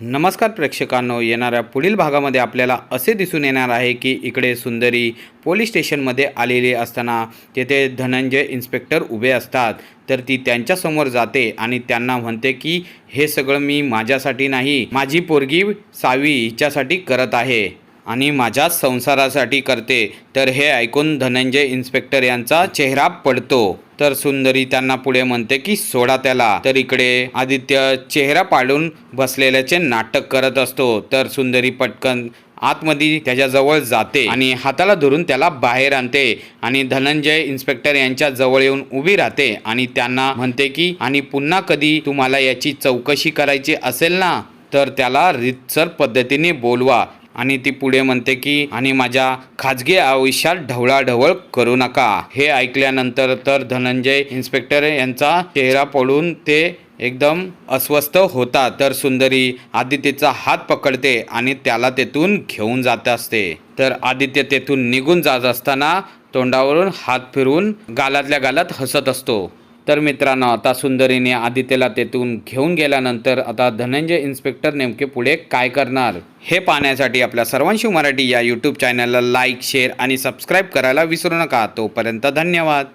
नमस्कार प्रेक्षकांनो येणाऱ्या पुढील भागामध्ये आपल्याला असे दिसून येणार आहे की इकडे सुंदरी पोलीस स्टेशनमध्ये आलेली असताना तेथे धनंजय इन्स्पेक्टर उभे असतात. तर ती त्यांच्यासमोर जाते आणि त्यांना म्हणते की हे सगळं मी माझ्यासाठी नाही माझी पोरगी सावी हिच्यासाठी करत आहे. आणि माझ्या संसारासाठी करते. तर हे ऐकून धनंजय इन्स्पेक्टर यांचा चेहरा पडतो. तर सुंदरी त्यांना पुढे म्हणते की सोडा त्याला. तर इकडे आदित्य चेहरा पाडून बसलेल्याचे नाटक करत असतो. तर सुंदरी पटकन आतमध्ये त्याच्याजवळ जाते आणि हाताला धरून त्याला बाहेर आणते आणि धनंजय इन्स्पेक्टर यांच्या जवळ येऊन उभी राहते आणि त्यांना म्हणते की आणि पुन्हा कधी तुम्हाला याची चौकशी करायची असेल ना तर त्याला रितसर पद्धतीने बोलवा. आणि ती पुढे म्हणते की आणि माझ्या खाजगी आयुष्यात ढवळाढवळ करू नका. हे ऐकल्यानंतर तर धनंजय इन्स्पेक्टर यांचा चेहरा पडून ते एकदम अस्वस्थ होता तर सुंदरी आदित्यचा हात पकडते आणि त्याला तेथून घेऊन जात असते. तर आदित्य तेथून निघून जात असताना तोंडावरून हात फिरून गालातल्या गालात हसत असतो. तर मित्रांनो आता सुंदरीने आदित्यला तेथून घेऊन गेल्यानंतर आता धनंजय इन्स्पेक्टर नेमके पुढे काय करणार? हे पाहण्यासाठी आपल्या सर्वांशी मराठी या यूट्यूब चॅनलला लाईक शेअर आणि सबस्क्राईब करायला विसरू नका. तोपर्यंत धन्यवाद.